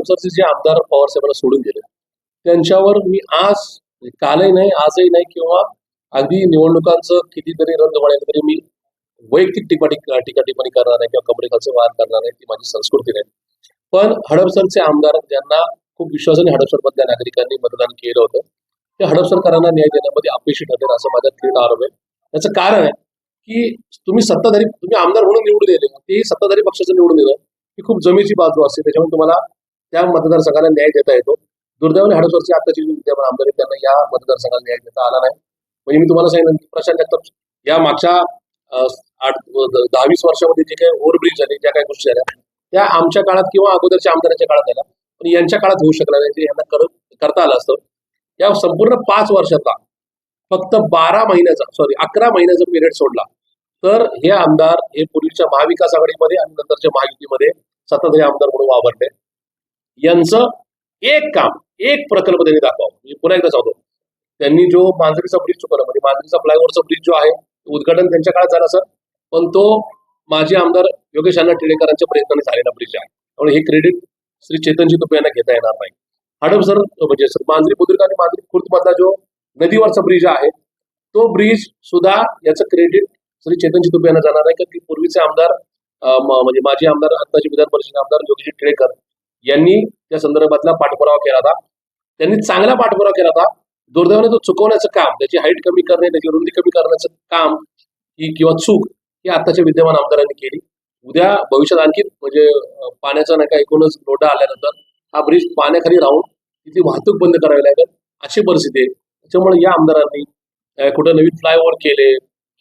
हडपसरचे जे आमदार पवार साहेबांना सोडून गेले त्यांच्यावर मी आज कालही नाही आजही नाही किंवा अगदी निवडणुकांचं कितीतरी रद्द म्हणाल तरी मी वैयक्तिक टिप्पा टिक- टीका टिप्पणी करणार नाही किंवा कमरेखाचं वाद करणार नाही ती माझी संस्कृती नाही. पण हडपसरचे आमदार ज्यांना खूप विश्वासाने हडपसरमधल्या नागरिकांनी मतदान केलं होतं ते हडपसरकरांना न्याय देण्यामध्ये अपयशी ठरले असं माझा थेट आरोप आहे. त्याचं कारण आहे की तुम्ही सत्ताधारी तुम्ही आमदार म्हणून निवडून दिले तेही सत्ताधारी पक्षाचं निवडून दिलं ही खूप जमीची बाजू असते त्याच्यामुळे तुम्हाला त्या मतदारसंघाला न्याय देता येतो. दुर्दैवाने हडपसरचे आताचे विद्यमान आमदार आहेत त्यांना या मतदारसंघाला न्याय देता आला नाही. म्हणजे मी तुम्हाला सांगितलं की प्रशांत जगताप या मागच्या आठ दहा वीस वर्षामध्ये जे काही ओव्हरब्रिज झाले ज्या काही गोष्टी झाल्या त्या आमच्या काळात किंवा अगोदरच्या आमदारांच्या काळात झाल्या. पण यांच्या काळात होऊ शकला नाही ते यांना करता आलं असतं. या संपूर्ण पाच वर्षातला फक्त बारा महिन्याचा सॉरी अकरा महिन्याचा पिरियड सोडला. तर हे आमदार हे पूर्वीच्या महाविकास आघाडीमध्ये आणि नंतरच्या महायुतीमध्ये हे आमदार म्हणून वावरले. यांचं एक काम एक प्रकल्प त्यांनी दाखवा म्हणजे पुन्हा एकदा सांगतो. त्यांनी जो मांजरीचा ब्रिज चुकवला म्हणजे मांजरीचा फ्लायओव्हरचा ब्रिज जो आहे तो उद्घाटन त्यांच्या काळात झालं सर पण तो माजी आमदार योगेश अण्णा टिळेकरांच्या प्रयत्नाने झालेला ब्रिज आहे. त्यामुळे हे क्रेडिट श्री चेतनजी तुपे यांना घेता येणार नाही. हडपसर म्हणजे सर मांजरी बुद्रुक आणि मांजरी खुर्दमधला जो नदीवरचा ब्रिज आहे तो ब्रिज सुद्धा याचं क्रेडिट श्री चेतनजी तुपे यांना जाणार आहे. कारण की पूर्वीचे आमदार म्हणजे माजी आमदार आत्ताचे विधान परिषद आमदार योगेश टिळेकर यांनी त्या संदर्भातला पाठपुरावा केला होता. त्यांनी चांगला पाठपुरावा केला होता. दुर्दैवाने तो चुकवण्याचं काम त्याची हाईट कमी करणे त्याची रुंदी कमी करण्याचं काम ही किंवा चूक ही आताच्या विद्यमान आमदारांनी केली. उद्या भविष्यात आणखी म्हणजे पाण्याचा नाही का एकूणच लोटा आल्यानंतर हा ब्रिज पाण्याखाली राहून तिथे वाहतूक बंद करावी लागेल अशी परिस्थिती आहे. त्याच्यामुळे या आमदारांनी कुठं नवीन फ्लायओव्हर केले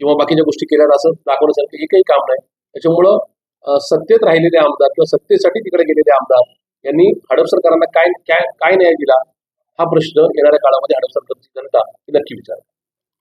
किंवा बाकीच्या गोष्टी केल्या असं दाखवण्यासारखं काही काम नाही. त्याच्यामुळं सत्तेत राहिलेले आमदार किंवा सत्तेसाठी तिकडे गेलेले आमदार यांनी हडपसरकरांना काय काय काय न्याय दिला? हा प्रश्न येणाऱ्या काळामध्ये हडपसरकरची जनता ही नक्की विचार